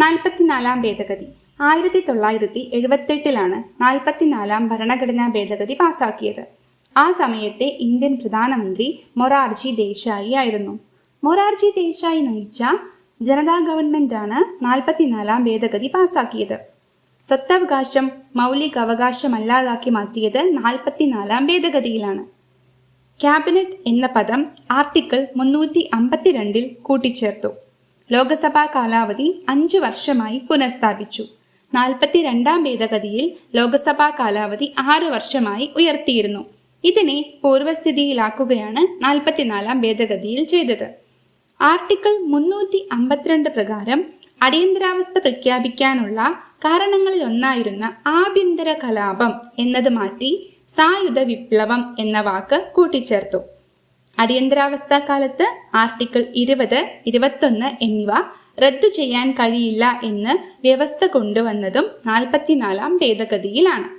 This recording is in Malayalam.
നാൽപ്പത്തിനാലാം ഭേദഗതി. ആയിരത്തി തൊള്ളായിരത്തി എഴുപത്തെട്ടിലാണ് നാൽപ്പത്തിനാലാം ഭരണഘടനാ ഭേദഗതി പാസാക്കിയത്. ആ സമയത്തെ ഇന്ത്യൻ പ്രധാനമന്ത്രി മൊറാർജി ദേശായി ആയിരുന്നു. മൊറാർജി ദേശായി നയിച്ച ജനതാ ഗവൺമെന്റാണ് നാൽപ്പത്തിനാലാം ഭേദഗതി പാസാക്കിയത്. സ്വത്തവകാശം മൗലിക അവകാശമല്ലാതാക്കി മാറ്റിയത് നാൽപ്പത്തിനാലാം ഭേദഗതിയിലാണ്. ക്യാബിനറ്റ് എന്ന പദം ആർട്ടിക്കിൾ മുന്നൂറ്റി അമ്പത്തിരണ്ടിൽ കൂട്ടിച്ചേർത്തു. ലോകസഭാ കാലാവധി അഞ്ചു വർഷമായി പുനഃസ്ഥാപിച്ചു. നാൽപ്പത്തിരണ്ടാം ഭേദഗതിയിൽ ലോകസഭാ കാലാവധി ആറ് വർഷമായി ഉയർത്തിയിരുന്നു. ഇതിനെ പൂർവസ്ഥിതിയിലാക്കുകയാണ് നാൽപ്പത്തിനാലാം ഭേദഗതിയിൽ ചെയ്തത്. ആർട്ടിക്കിൾ മുന്നൂറ്റി അമ്പത്തിരണ്ട് പ്രകാരം അടിയന്തരാവസ്ഥ പ്രഖ്യാപിക്കാനുള്ള കാരണങ്ങളിൽ ഒന്നായിരുന്ന ആഭ്യന്തര കലാപം എന്നത് മാറ്റി സായുധ വിപ്ലവം എന്ന വാക്ക് കൂട്ടിച്ചേർത്തു. അടിയന്തരാവസ്ഥ കാലത്ത് ആർട്ടിക്കിൾ ഇരുപത് ഇരുപത്തൊന്ന് എന്നിവ റദ്ദു ചെയ്യാൻ കഴിയില്ല എന്ന് വ്യവസ്ഥ കൊണ്ടുവന്നതും നാൽപ്പത്തിനാലാം ഭേദഗതിയിലാണ്.